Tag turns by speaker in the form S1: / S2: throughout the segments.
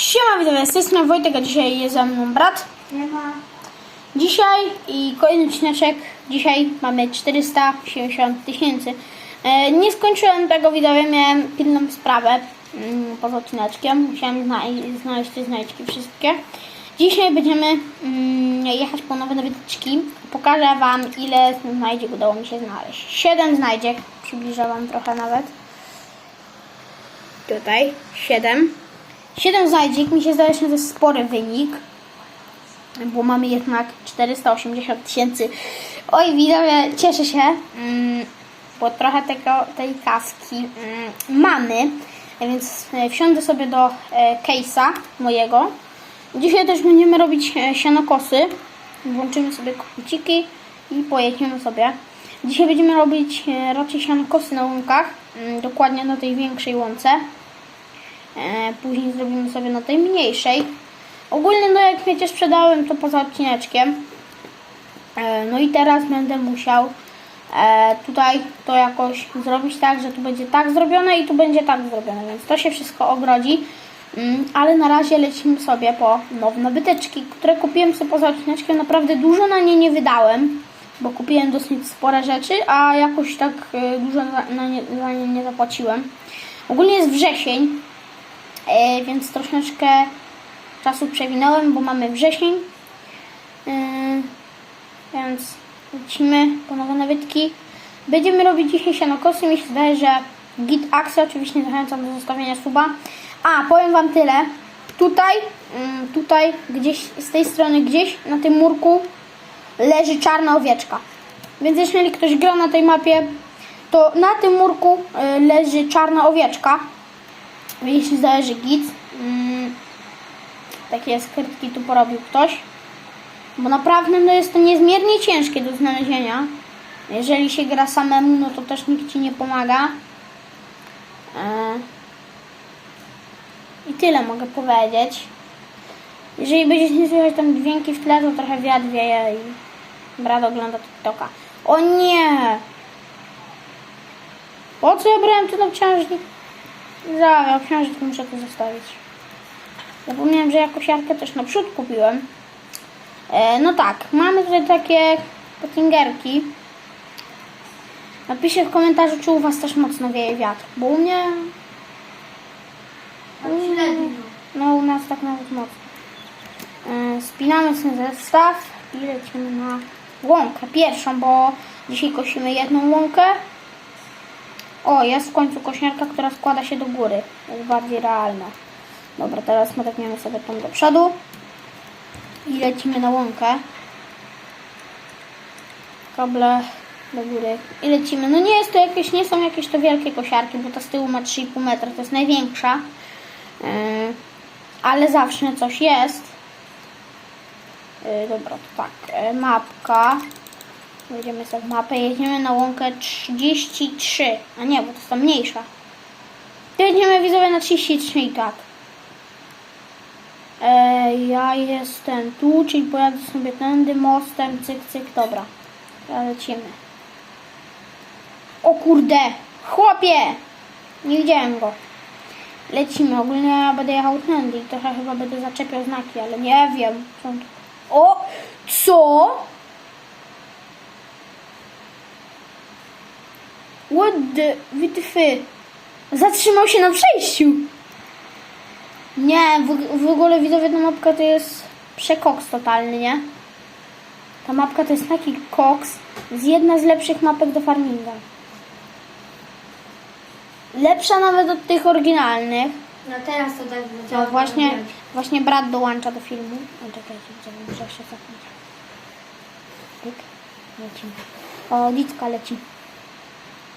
S1: Siema z tej strony Wojtek, a dzisiaj jest ze mną brat.
S2: Nie ma.
S1: Dzisiaj i kolejny odcineczek. Dzisiaj mamy 470 tysięcy. E, nie skończyłem tego widzowie, miałem pilną sprawę mm, poza odcineczkiem. Musiałem znaleźć te znajdźki wszystkie. Dzisiaj będziemy mm, jechać po nowe wytyczki. Pokażę Wam ile znajdziek udało mi się znaleźć. 7 znajdziek, przybliżę Wam trochę nawet. Tutaj 7. 7 znajdziek mi się zdaje, że to jest spory wynik bo mamy jednak 480 tysięcy. Oj, widzowie, cieszę się, mm, bo trochę tego, tej kaski mm, mamy, więc e, wsiądę sobie do e, case'a mojego. Dzisiaj też będziemy robić e, sianokosy. Włączymy sobie kociki i pojedziemy sobie. Dzisiaj będziemy robić raczej sianokosy na łąkach, mm, dokładnie na tej większej łące. E, Później zrobimy sobie na tej mniejszej. Ogólnie, no jak wiecie, sprzedałem to poza odcineczkiem. E, No i teraz będę musiał e, tutaj to jakoś zrobić tak, że tu będzie tak zrobione i tu będzie tak zrobione, więc to się wszystko ogrodzi. Mm, Ale na razie lecimy sobie po nowe nabyteczki, które kupiłem sobie poza odcineczkiem. Naprawdę dużo na nie nie wydałem, bo kupiłem dosyć spore rzeczy, a jakoś tak e, dużo na nie, za nie nie zapłaciłem. Ogólnie jest wrzesień, więc troszeczkę czasu przewinąłem, bo mamy wrzesień. Yy, więc lecimy po nowe nawytki. Będziemy robić dzisiaj sianokosy. Mi się zdaje, że git akcja. Oczywiście zachęcam do zostawienia suba. A, powiem Wam tyle. Tutaj, mm, tutaj, gdzieś z tej strony, gdzieś na tym murku leży czarna owieczka. Więc jeżeli ktoś gra na tej mapie, to na tym murku y, leży czarna owieczka. Jeśli zależy git. Mm, takie skrytki tu porobił ktoś. Bo naprawdę no jest to niezmiernie ciężkie do znalezienia. Jeżeli się gra samemu, no to też nikt ci nie pomaga. E, I tyle mogę powiedzieć. Jeżeli będziecie nie słychać tam dźwięki w tle, to trochę wiatr wieje i brat ogląda TikToka. O nie! Po co ja brałem ten obciążnik? Zawiał, obciążnik muszę tu zostawić. Zapomniałem, że ja kosiarkę też na przód kupiłem. E, no tak, mamy tutaj takie pottingerki. Napiszcie w komentarzu, czy u Was też mocno wieje wiatr. Bo u mnie,
S2: Tak średnio.
S1: no u nas tak nawet mocno. E, spinamy sobie zestaw i lecimy na łąkę pierwszą, bo dzisiaj kosimy jedną łąkę. O, jest w końcu kośniarka, która składa się do góry. Jest bardziej realna. Dobra, teraz modepniemy sobie tą do przodu i lecimy na łąkę. Kable do góry i lecimy. No nie jest to jakieś, nie są jakieś to wielkie kosiarki, bo ta z tyłu ma 3,5 metra, to jest największa. Yy, ale zawsze coś jest. Yy, dobra, to tak, yy, mapka. Wejdziemy sobie w mapę, jedziemy na łąkę 33. A nie, bo to jest ta mniejsza. To jedziemy widzowie na 33 i tak. E, ja jestem tu, czyli pojadę sobie tędy mostem, cyk, cyk, dobra. Lecimy. O kurde, chłopie! Nie widziałem go. Lecimy, ogólnie ja będę jechał tędy i trochę chyba będę zaczepiał znaki, ale nie wiem. O! Co? What the... Wytwy. Zatrzymał się na przejściu. Nie, w, w ogóle widzowie ta mapka to jest przekoks totalny, nie? Ta mapka to jest taki koks, z jedna z lepszych mapek do farminga. Lepsza nawet od tych oryginalnych.
S2: No teraz to tak
S1: No właśnie,
S2: robić.
S1: właśnie brat dołącza do filmu. O, czekajcie, widzę, muszę się cofnąć. Pyk, lecimy. O, Litka leci.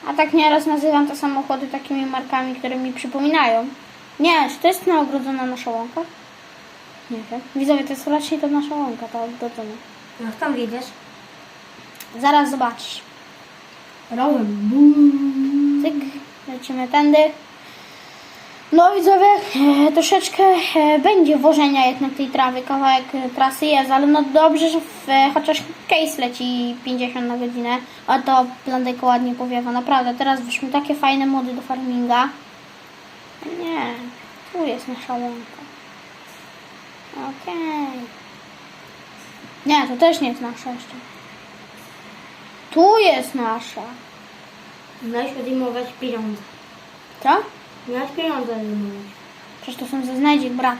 S1: A tak nieraz nazywam te samochody takimi markami, które mi przypominają. Nie, czy to jest naogrodzona nasza łąka? Nie wiem. Widzowie, to jest raczej to nasza łąka, ta ogrodzona.
S2: No tam widzisz?
S1: Zaraz zobaczysz.
S2: Rołem.
S1: Cyk, lecimy tędy. No widzowie, e, troszeczkę e, będzie wożenia jednak tej trawy, kawałek e, trasy jest, ale no dobrze, że w, chociaż case leci 50 na godzinę, a to plandeko ładnie powiewa, naprawdę. Teraz wyszły takie fajne mody do farminga. Nie, tu jest nasza łąka. Okej. Nie, to też nie jest nasza jeszcze. Tu jest nasza.
S2: Miałeś odejmować pieniądze.
S1: Co?
S2: Miałeś pieniądze odejmować.
S1: Przecież to są ze znajdzie brat.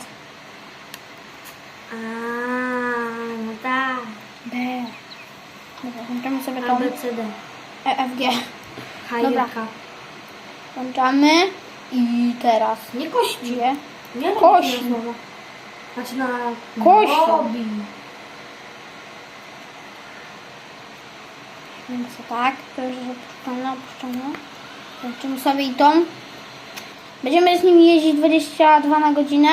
S2: A, no tak.
S1: B. Dobra, włączamy sobie
S2: A,
S1: tą
S2: B, C, D.
S1: EFG.
S2: H,
S1: Dobra.
S2: I, K.
S1: Włączamy i teraz.
S2: Nie kości.
S1: Gdzie?
S2: Nie
S1: Kości.
S2: Znaczy na...
S1: Kości.
S2: Robi.
S1: Więc tak, to już jest opuszczone, opuszczone. Włączymy sobie i tą. Będziemy z nim jeździć 22 na godzinę.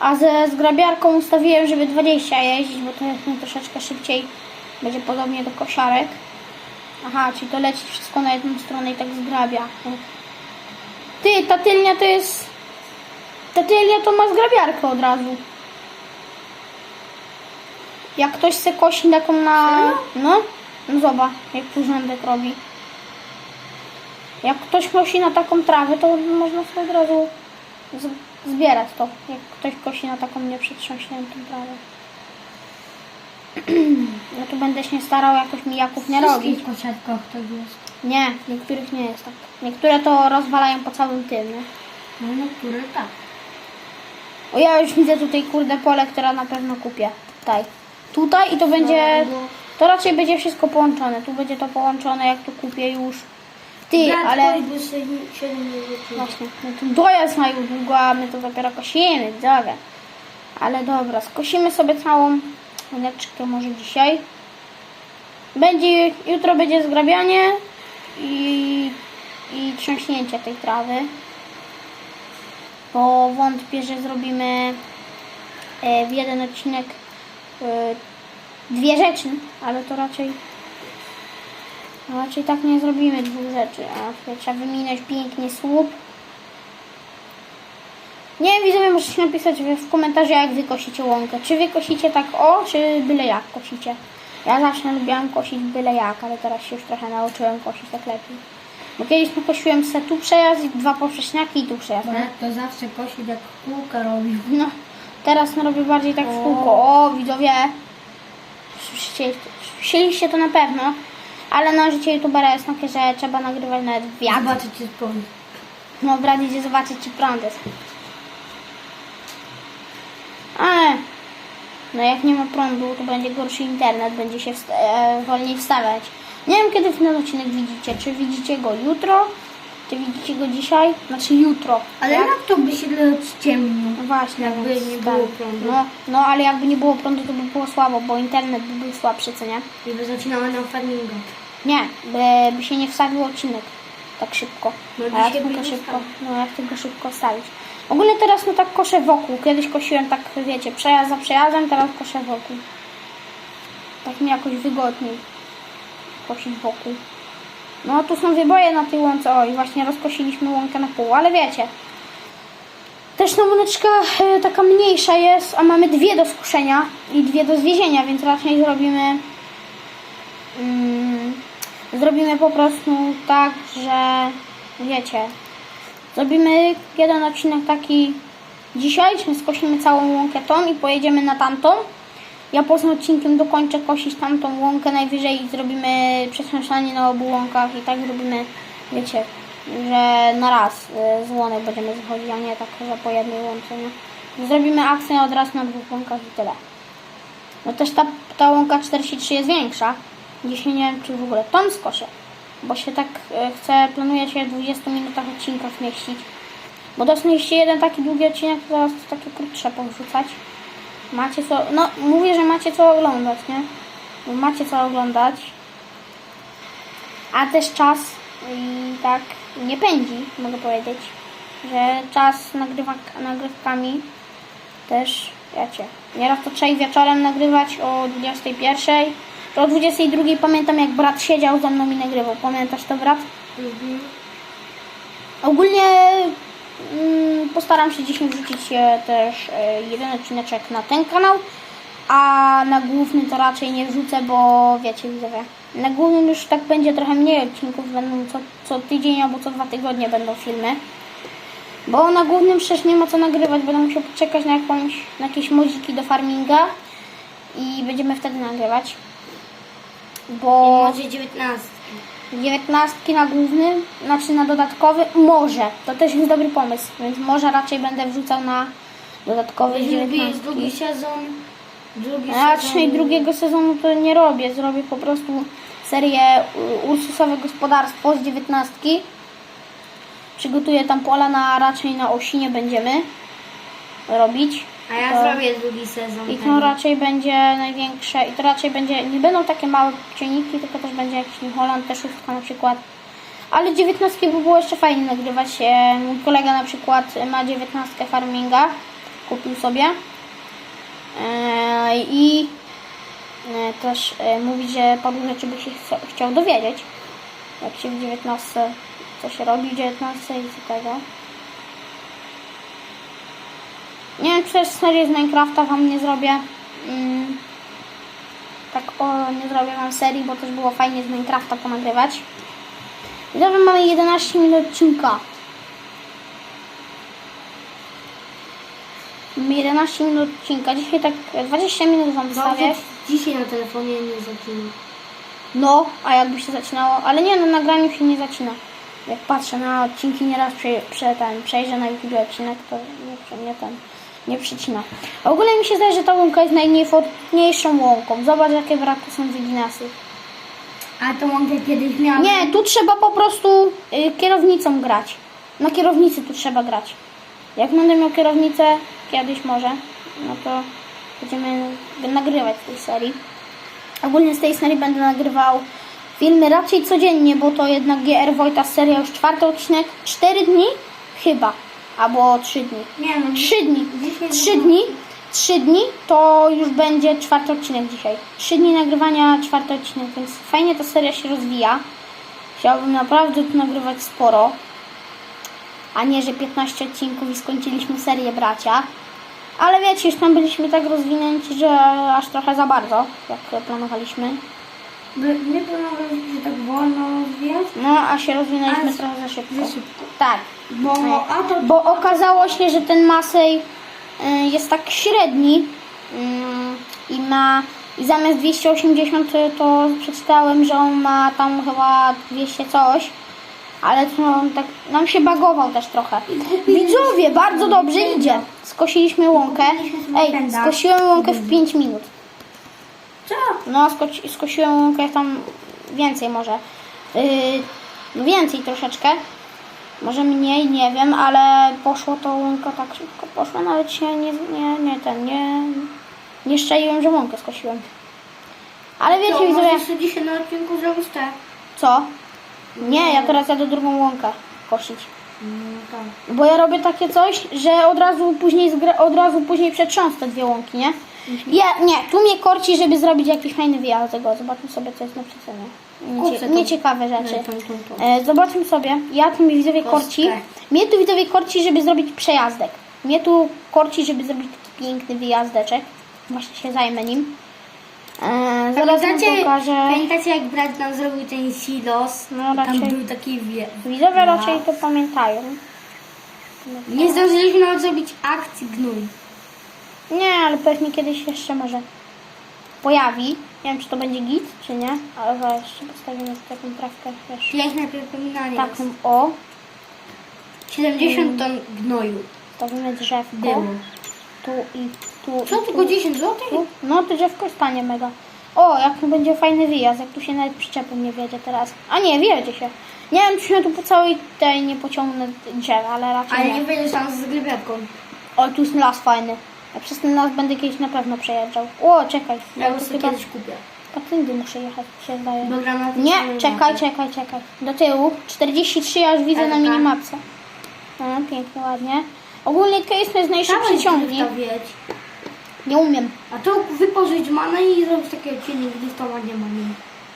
S1: A ze zgrabiarką ustawiłem, żeby 20 jeździć, bo to jest troszeczkę szybciej. Będzie podobnie do kosiarek. Aha, czyli to leci wszystko na jedną stronę i tak zgrabia. Ty, ta tylnia to jest... Ta tylnia to ma zgrabiarkę od razu. Jak ktoś se kosi taką na... No, no zobacz, jak porządek robi. Jak ktoś kosi na taką trawę, to można sobie od razu zbierać to. Jak ktoś kosi na taką nieprzetrząśniętą trawę. Ja tu będę się starał jakoś mijaków nie robić.
S2: W kosiarkach to jest.
S1: Nie, niektórych nie jest tak. Niektóre to rozwalają po całym tym, nie?
S2: No niektóre tak.
S1: O ja już widzę tutaj kurde pole, które na pewno kupię. Tutaj. Tutaj i to będzie...
S2: No,
S1: To raczej będzie wszystko połączone. Tu będzie to połączone, jak tu kupię już. Ty,
S2: Brat
S1: ale...
S2: kość by 7 minut.
S1: Właśnie, no tu dojazd długo, a my to dopiero kosimy, widzowie. Ale dobra, skosimy sobie całą łoneczkę może dzisiaj. Będzie, jutro będzie zgrabianie i, i trząśnięcie tej trawy. Bo wątpię, że zrobimy e, w jeden odcinek e, dwie rzeczy, ale to raczej no, raczej tak nie zrobimy dwóch rzeczy. A tutaj trzeba wyminąć pięknie słup. Nie wiem, widzowie, możecie napisać w komentarzach, jak wy kosicie łąkę. Czy wy kosicie tak o, czy byle jak kosicie. Ja zawsze lubiłam kosić byle jak, ale teraz się już trochę nauczyłem kosić tak lepiej. Bo kiedyś pokosiłem se tu przejazd dwa poprzeczniaki i tu przejazd. nie?
S2: Brat to zawsze kosi jak kółka robił.
S1: No, teraz robię bardziej tak w kółko. O, widzowie, słyszeliście to na pewno, ale no życie youtubera jest takie, że trzeba nagrywać nawet wiatr.
S2: Zobaczycie skąd.
S1: No, brat idzie zobaczyć, czy prąd jest. Ale, no jak nie ma prądu, to będzie gorszy internet, będzie się wsta- e, wolniej wstawiać. Nie wiem, kiedy ten odcinek widzicie. Czy widzicie go jutro? Czy widzicie go dzisiaj? Znaczy jutro.
S2: Ale
S1: tak?
S2: jak to by się odciemnił?
S1: No właśnie,
S2: Jakby
S1: więc
S2: nie
S1: tak.
S2: było prądu.
S1: No, no, ale jakby nie było prądu, to by było słabo, bo internet by był słabszy, co nie?
S2: I by zaczynała nam farminga.
S1: Nie, by, by się nie wstawił odcinek tak szybko.
S2: No,
S1: A jak tylko szybko, no jak tylko szybko wstawić. Ogólnie teraz no tak koszę wokół. Kiedyś kosiłem tak, wiecie, przejazd za przejazdem, teraz koszę wokół. Tak mi jakoś wygodniej kosić wokół. No tu są wyboje na tej łące. O i właśnie rozkosiliśmy łąkę na pół, ale wiecie. Też ta łączka e, taka mniejsza jest, a mamy dwie do skuszenia i dwie do zwiezienia, więc raczej zrobimy mm, zrobimy po prostu tak, że wiecie, zrobimy jeden odcinek taki dzisiaj, czyli skosimy całą łąkę tą i pojedziemy na tamtą. Ja poza odcinkiem dokończę kosić tamtą łąkę najwyżej i zrobimy przesąszanie na obu łąkach i tak zrobimy, wiecie, że na raz y, z łonek będziemy zachodzić, a nie tak, że po jednej łące? Zrobimy akcję od razu na dwóch łąkach i tyle. No też ta, ta łąka 43 jest większa. Dzisiaj nie wiem, czy w ogóle tą skoszę. Bo się tak e, chcę, planuję się w 20 minutach odcinka zmieścić. Bo dostaliście jeden taki długi odcinek, to teraz takie krótsze powrzucać. Macie co, no mówię, że macie co oglądać, nie? Bo macie co oglądać. A też czas i tak nie pędzi, mogę powiedzieć. Że czas nagrywa, nagrywkami też, wiecie, nieraz to trzeba wieczorem nagrywać o 21. To o 22 pamiętam jak brat siedział ze mną i nagrywał. Pamiętasz to brat?
S2: Mhm.
S1: Ogólnie postaram się dzisiaj wrzucić e, też e, jeden odcineczek na ten kanał, a na główny to raczej nie wrzucę, bo wiecie widzowie, na głównym już tak będzie trochę mniej odcinków, będą co, co tydzień albo co dwa tygodnie będą filmy. Bo na głównym przecież nie ma co nagrywać, będę musiał poczekać na, jakąś, na jakieś modziki do farminga i będziemy wtedy nagrywać. Bo
S2: Może 19.
S1: 19 na główny, znaczy na dodatkowy, może. To też jest dobry pomysł, więc może raczej będę wrzucał na dodatkowy
S2: jest
S1: 19.
S2: drugi sezon, drugi sezon.
S1: raczej drugiego sezonu to nie robię. Zrobię po prostu serię Ursusowe Gospodarstwo z 19. Przygotuję tam pola na raczej na osinie będziemy robić.
S2: A ja
S1: To-
S2: zrobię drugi sezon.
S1: I to raczej będzie największe, i to raczej będzie, nie będą takie małe cieniki, tylko też będzie jakiś New Holland, też szóstka na przykład. Ale 19 by było jeszcze fajnie nagrywać. E, Mój kolega na przykład ma 19 farminga, kupił sobie. E, I e, też mówi, że paru rzeczy by się chciał dowiedzieć. Jak się w 19, co się robi w 19 i co tego. Nie wiem, czy też serię z Minecrafta wam nie zrobię. Mm, tak o, nie zrobię wam serii, bo też było fajnie z Minecrafta ponagrywać. I dobrze, mamy 11 minut odcinka. Mamy 11 minut odcinka. Dzisiaj tak 20 minut wam wstawię.
S2: dzisiaj na telefonie nie zaczynam.
S1: No, a jakby się zaczynało, ale nie, na nagraniu się nie zaczyna. Jak patrzę na odcinki, nieraz prze, prze, ten, przejrzę na YouTube odcinek, to nie, nie ten, nie przycina. A w ogóle mi się zdaje, że ta łąka jest najniefortunniejszą łąką. Zobacz, jakie w raku są wyginasy.
S2: A to łąkę kiedyś miałem.
S1: Nie, tu trzeba po prostu y, kierownicą grać. Na kierownicy tu trzeba grać. Jak będę miał kierownicę, kiedyś może, no to będziemy nagrywać z tej serii. Ogólnie z tej serii będę nagrywał filmy raczej codziennie, bo to jednak GR Wojta seria już czwarty odcinek, 4 dni chyba, albo 3 dni.
S2: Nie no,
S1: 3 dni.
S2: Dzisiaj
S1: 3 dni. 3 dni to już będzie czwarty odcinek dzisiaj. 3 dni nagrywania, czwarty odcinek, więc fajnie ta seria się rozwija. Chciałbym naprawdę tu nagrywać sporo. A nie, że 15 odcinków i skończyliśmy serię bracia. Ale wiecie, już tam byliśmy tak rozwinięci, że aż trochę za bardzo, jak planowaliśmy.
S2: By, nie planowaliśmy się tak wolno rozwijać,
S1: No, a się rozwinęliśmy
S2: Ale-
S1: trochę za szybko.
S2: za szybko.
S1: Tak.
S2: Bo, a to
S1: Bo okazało się, że ten Masej y, jest tak średni y, i ma i zamiast 280 to przeczytałem, że on ma tam chyba 200 coś. Ale to on tak nam się bagował też trochę. Widzowie, bardzo dobrze idzie. Skosiliśmy łąkę. Ej, skosiłem łąkę w 5 minut.
S2: co?
S1: No, skoci- skosiłem łąkę tam więcej może. Yy, no więcej troszeczkę. Może mniej, nie wiem, ale poszło to łąka tak szybko poszło, nawet się nie, nie, nie ten, nie, nie szczaiłem, że łąkę skosiłem. Ale wiecie,
S2: To
S1: widzowie,
S2: możesz dzisiaj na odcinku zrobić tak.
S1: co? Nie, ja teraz jadę drugą łąkę kosić.
S2: No tak.
S1: Bo ja robię takie coś, że od razu później zgra- od razu później przetrząsę te dwie łąki, nie? Ja, nie, tu mnie korci, żeby zrobić jakiś fajny wyjazd tego. Zobaczmy sobie, co jest na przecenie.
S2: To.
S1: nieciekawe rzeczy.
S2: No.
S1: E, zobaczmy sobie. Ja tu mnie widzowie
S2: Kostkę.
S1: korci. Mnie tu widzowie korci, żeby zrobić przejazdek. Mnie tu korci, żeby zrobić taki piękny wyjazdeczek. Właśnie się zajmę nim. E, zaraz wam
S2: Pamiętacie,
S1: pokażę.
S2: pamiętacie jak brat nam zrobił ten silos?
S1: No,
S2: Tam
S1: raczej.
S2: był taki wie.
S1: Widzowie raczej to pamiętają.
S2: Nie zdążyliśmy nawet zrobić akcji gnój.
S1: Nie, ale pewnie kiedyś jeszcze może pojawi. Nie wiem, czy to będzie git, czy nie, ale jeszcze postawimy taką trawkę, wiesz,
S2: Piękne przypominanie.
S1: taką o,
S2: 70 ton gnoju.
S1: stawimy drzewko,
S2: Było.
S1: tu i tu
S2: Co,
S1: i
S2: tylko
S1: tu,
S2: 10 zł?
S1: tu. No, to drzewko stanie mega. O, jak tu będzie fajny wyjazd, jak tu się nawet przyczepem nie wiedzie teraz. A nie, wiedzie się. Nie wiem, czy się tu po całej tej nie pociągnę drzewa, ale raczej
S2: Ale
S1: nie.
S2: nie będziesz tam z grybiatką.
S1: O, tu jest las fajny. Ja przez ten las będę kiedyś na pewno przejeżdżał. O, czekaj.
S2: Ja sobie
S1: chyba-
S2: kiedyś kupię.
S1: To tędy muszę jechać, się zdaje. Nie, czekaj, czekaj, czekaj. Do tyłu. 43 ja już widzę
S2: Ale
S1: na minimapce. No, pięknie, ładnie. Ogólnie to jest najszybszy
S2: Dawaj
S1: ciągnik. Nie umiem.
S2: A to wypożyć manę i zrobić taki odcinek drifta ładnie many.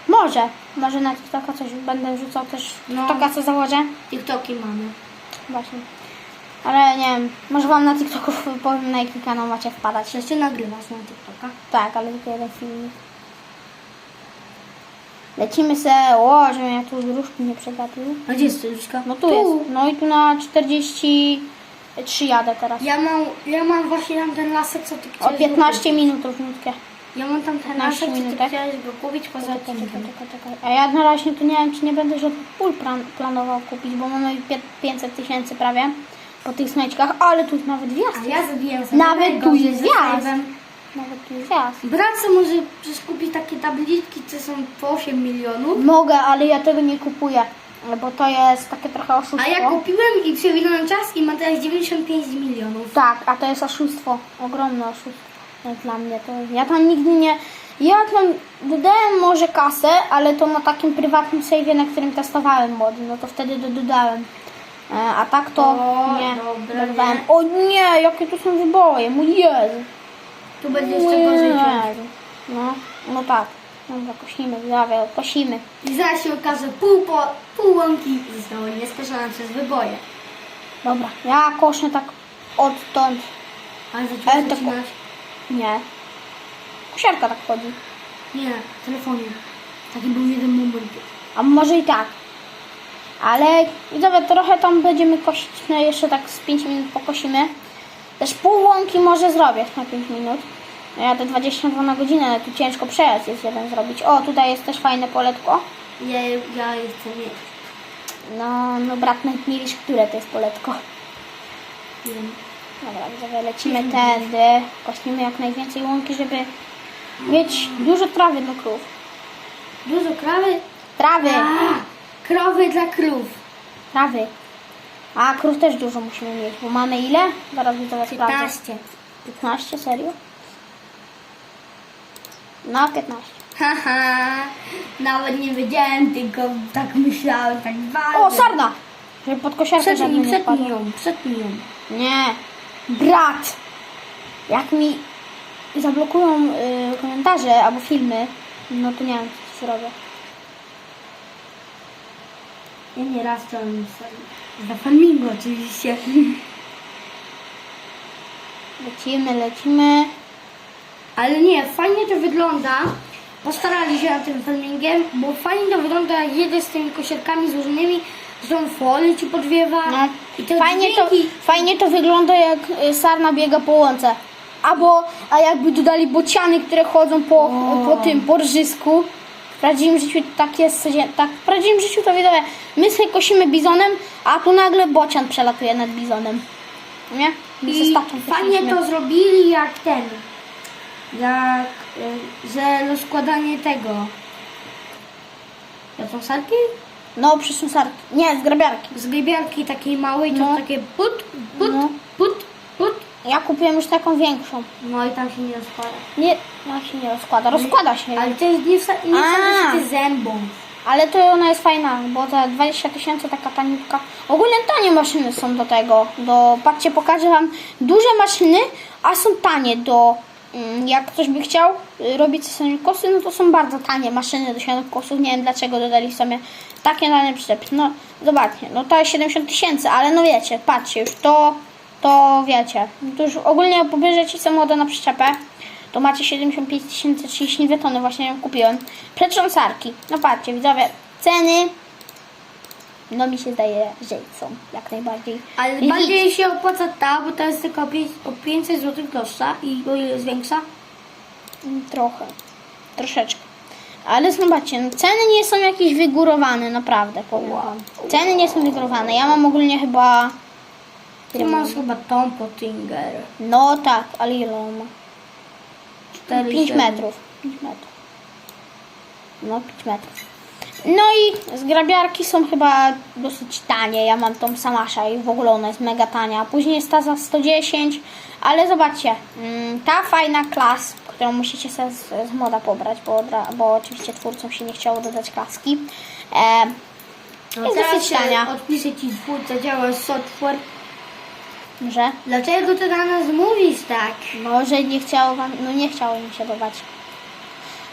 S1: Może. Może na TikToka coś będę wrzucał też.
S2: No.
S1: TikToka co założę.
S2: TikToki mamy.
S1: Właśnie. Ale nie wiem. Może wam na TikToku powiem na jaki kanał macie wpadać.
S2: Przecież nagrywasz na TikToka.
S1: Tak, ale tylko jeden filmik. Lecimy se. O, żebym ja tu z różki nie przegapił.
S2: A gdzie jest Stoliczka?
S1: No tu jest. No i tu na 40, 3 jadę teraz.
S2: Ja mam, ja mam właśnie tam ten lasek, co ty
S1: O
S2: chciałeś
S1: 15 minut
S2: kupić. Ja mam tam ten
S1: 15
S2: lasek, co ty chciałeś go kupić poza odcinkiem.
S1: A ja na razie tu nie wiem, czy nie będę żadnych pól plan, planował kupić, bo mamy pie- 500 tysięcy prawie po tych znajdźkach, ale tu nawet wjazd.
S2: A ja zrobiłem sobie
S1: Nawet tu jest wjazd. Nawet tu jest wjazd.
S2: Brat sobie może przecież kupić takie tabliczki, co są po 8 milionów.
S1: Mogę, ale ja tego nie kupuję, bo to jest takie trochę oszustwo.
S2: A ja kupiłem i przewinąłem czas i mam teraz 95 milionów.
S1: Tak, a to jest oszustwo, ogromne oszustwo dla mnie. To ja tam nigdy nie... Ja tam dodałem może kasę, ale to na takim prywatnym save'ie, na którym testowałem mody, no to wtedy do- dodałem. E, A tak to
S2: O,
S1: nie
S2: dobra, nie.
S1: O nie, jakie tu są wyboje, mój Jezu.
S2: Tu będzie jeszcze gorzej.
S1: No, no tak. Dobra, kosimy, zdrawia, kosimy.
S2: I zaraz się okaże, pół, po, pół łąki zostało nieskoszone przez wyboje.
S1: Dobra, ja koszę tak odtąd.
S2: Ale
S1: to-
S2: zaczynać.
S1: Nie. Kosiarka tak chodzi.
S2: Nie, telefonie. Taki był jeden moment.
S1: A może i tak. Ale widzowie, trochę tam będziemy kosić, no jeszcze tak z 5 minut pokosimy. Też pół łąki może zrobię na 5 minut. No Ja te 22 na godzinę, ale tu ciężko przejazd jest jeden zrobić. O, tutaj jest też fajne poletko.
S2: Ja, ja chcę mieć.
S1: No, no brat nawet nie wiesz, które to jest poletko.
S2: Wiem.
S1: Dobra, widzowie, lecimy tędy. Kosimy jak najwięcej łąki, żeby mieć dużo trawy do krów.
S2: Dużo krawy?
S1: Trawy!
S2: A, krowy dla krów.
S1: Trawy. A krów też dużo musimy mieć, bo mamy ile? Zaraz widzowie sprawdzę.
S2: 15.
S1: 15, serio? No, 15.
S2: Haha, nawet nie wiedziałem, tylko tak myślałem, tak bardzo.
S1: O, sarna! Żeby pod kosiarkę
S2: Przetnij,
S1: nie
S2: przetnij
S1: wpadł.
S2: ją, przetnij ją.
S1: Nie. Brat! Jak mi zablokują y, komentarze albo filmy, no to nie wiem, co zrobię.
S2: Ja nie raz chciałem za flamingo oczywiście.
S1: Lecimy, lecimy.
S2: Ale nie, fajnie to wygląda. Postarali się nad tym filmingiem, bo fajnie to wygląda jak jedziesz z tymi złożonymi, z tą folię ci podwiewa.
S1: No.
S2: I te
S1: Fajnie, to,
S2: dźwięki.
S1: fajnie to wygląda, jak y, sarna biega po łące. Albo, a jakby dodali bociany, które chodzą po,
S2: O.
S1: po tym, po rżysku. W prawdziwym życiu tak jest, codzien- tak, w prawdziwym życiu to wiadomo, my sobie kosimy bizonem, a tu nagle bocian przelatuje nad bizonem. Nie? My
S2: I fajnie to zrobili jak ten. Jak, y, że rozkładanie tego. Jak są sarki?
S1: No, przysmusarki. Nie, z grabiarki.
S2: Z grybiarki takiej małej, to
S1: No.
S2: takie put, put,
S1: No.
S2: put, put.
S1: Ja kupiłem już taką większą.
S2: No i tam się nie rozkłada.
S1: Nie, no się nie rozkłada. Rozkłada się.
S2: Ale to jest nie, wsa- nie
S1: A.
S2: wsadza się zębą.
S1: Ale to ona jest fajna, bo za 20 tysięcy taka taniutka. Ogólnie tanie maszyny są do tego. Do, patrzcie, pokażę Wam duże maszyny, a są tanie do. mm, Jak ktoś by chciał y, robić sobie kosy, no to są bardzo tanie maszyny do sianek kosów. Nie wiem dlaczego dodali sobie takie tanie przyczepy. No zobaczcie, no to jest 70 tysięcy, ale no wiecie, patrzcie, już to, to wiecie. To już ogólnie pobierzecie samochód na przyczepę to macie 75 tysięcy, 32 tony, właśnie ją kupiłem. Przetrząsarki. No patrzcie, widzowie, ceny, no mi się zdaje, że są jak najbardziej.
S2: Ale bardziej się opłaca ta, bo to jest tylko o pięć- o 500 zł droższa i o ile jest większa?
S1: Mm, Trochę, troszeczkę. Ale zobaczcie, no ceny nie są jakieś wygórowane, naprawdę powiem wam. Ceny nie są wygórowane. Ja mam ogólnie chyba...
S2: Ty masz chyba tą Pottinger.
S1: No tak, ale ile on ma?
S2: 4,
S1: 5 metrów. 5 metrów. No, 5 metrów. No i zgrabiarki są chyba dosyć tanie. Ja mam tą Samasza i w ogóle ona jest mega tania. Później jest ta za 110, ale zobaczcie, mm, ta fajna klas, którą musicie sobie z, moda pobrać, bo, bo oczywiście twórcom się nie chciało dodać klaski. E,
S2: No
S1: jest dosyć tania.
S2: odpiszę ci twórca działa software.
S1: Że
S2: Dlaczego ty na nas mówisz tak?
S1: Może nie chciało wam, no nie chciało mi się dodać.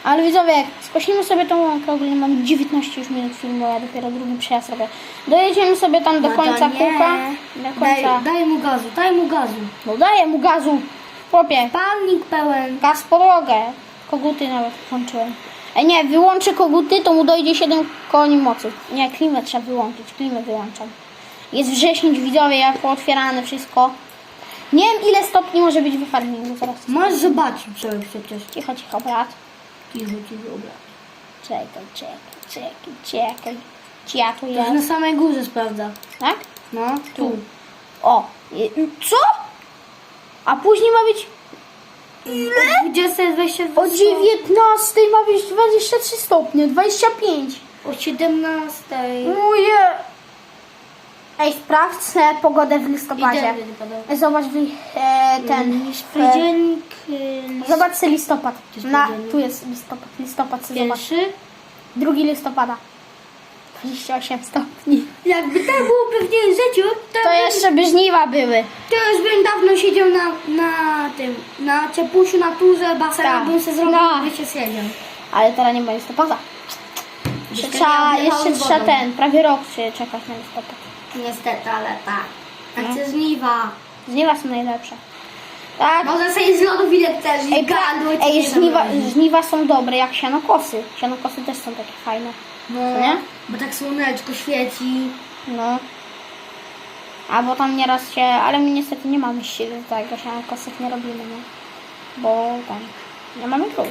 S1: Ale widzowie, skosimy sobie tą łąkę, ogólnie mamy 19 już minut filmu, ja dopiero drugi przejazd robię. Dojedziemy sobie tam do
S2: No
S1: końca
S2: nie.
S1: kółka. Do
S2: Daj,
S1: końca.
S2: daj mu gazu, daj mu gazu.
S1: No daję mu gazu. Chłopie,
S2: Palnik pełen.
S1: gaz podłogę. Koguty nawet włączyłem. E nie, wyłączę koguty, to mu dojdzie 7 koni mocy. Nie, klimę trzeba wyłączyć, klimę wyłączam. Jest wrzesień, widzowie, jak otwierane wszystko. Nie wiem ile stopni może być w farmingu zaraz.
S2: Możesz zobaczyć sobie przecież.
S1: Cicho, cicho, brat.
S2: Cicho, cicho, dobra.
S1: Czekaj, czekaj, czekaj, czekaj. Czy ja tu
S2: To jest na
S1: jest?
S2: samej górze sprawdza.
S1: Tak?
S2: No, tu.
S1: O, je- co? A później ma być
S2: Ile? 20, 22,
S1: o 19 ma być 23 stopnie, 25.
S2: O 17.
S1: Uje. Ej, sprawdź sobie pogodę w listopadzie. Zobacz w, e, ten.
S2: Jest
S1: E,
S2: październik,
S1: zobacz sobie listopad.
S2: jest
S1: Na,
S2: październik.
S1: tu jest listopad. Listopad sobie zobacz.
S2: pierwszy.
S1: Drugi listopada. 28 stopni.
S2: Jakby tak było pewnie w życiu, to,
S1: To jeszcze by żniwa były.
S2: to już bym dawno siedział na, na tym, na ciepusiu, na turze, basena
S1: Tak.
S2: bym się zrobił,
S1: No.
S2: by się siedział.
S1: Ale teraz nie ma listopada. Jeszcze
S2: Jeszcze
S1: trzeba, jeszcze trzeba ten, prawie rok się czekać na listopad.
S2: Niestety, ale tak. A
S1: No.
S2: żniwa.
S1: Żniwa są najlepsze. Tak.
S2: Może sobie z lodów ile chcesz i
S1: Ej, pra,
S2: gadły,
S1: ej żniwa, żniwa są dobre jak sianokosy. Sianokosy też są takie fajne.
S2: No,
S1: nie?
S2: bo tak słoneczko świeci.
S1: No. Albo tam nieraz się, ale my niestety nie mamy siły tego, sianokosów nie robimy, nie? Bo tam nie mamy król.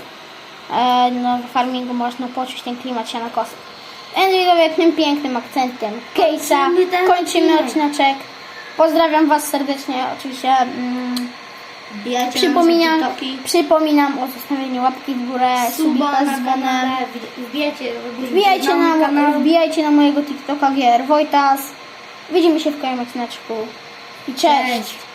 S1: E, no w farmingu można poczuć ten klimat sianokosów. Widzowie, tym pięknym akcentem Case'a
S2: Kończymy odcinek.
S1: Pozdrawiam Was serdecznie, oczywiście. Mm,
S2: Wbijajcie
S1: przypominam, przypominam o zostawieniu łapki w górę,
S2: Suba na kanale. Wbijajcie,
S1: Wbijajcie na,
S2: kanał.
S1: wbijajcie na mojego TikToka Gier Wojtas. Widzimy się w kolejnym odcineczku. I cześć.
S2: Cześć.